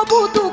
তবু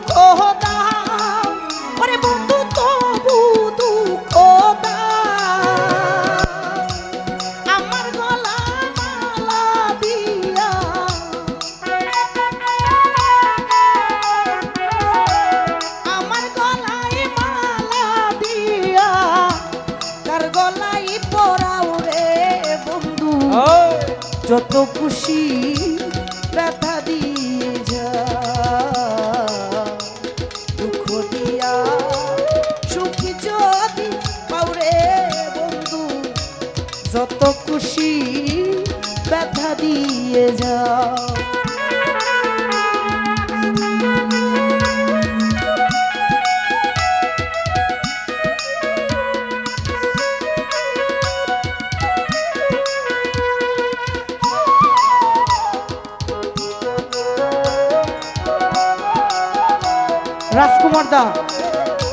রাজকুমার দা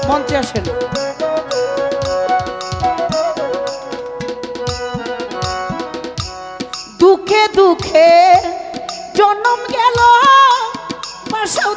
মঞ্চে আসেন। দুঃখে দুঃখে জন্ম গেল বাসাও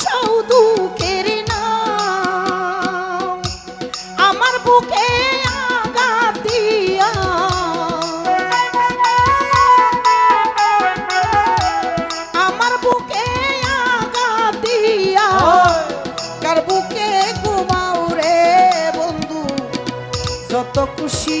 বাসাও দুঃখেরই না আমার বুকে আঘাত দিয়া। আমার বুকে আঘাত দিয়া। কার বুকে ঘুমাও রে যত খুশি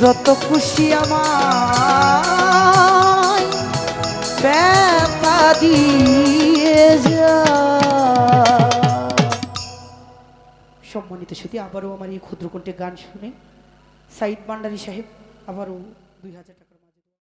যত খুশি আমার ব্যথা দিয়ে সম্মানিত সুতি, আবারও আমার এই ক্ষুদ্রকণ্ঠে গান শুনে সাইদ ভান্ডারী সাহেব, আবারও দুই হাজার টাকা।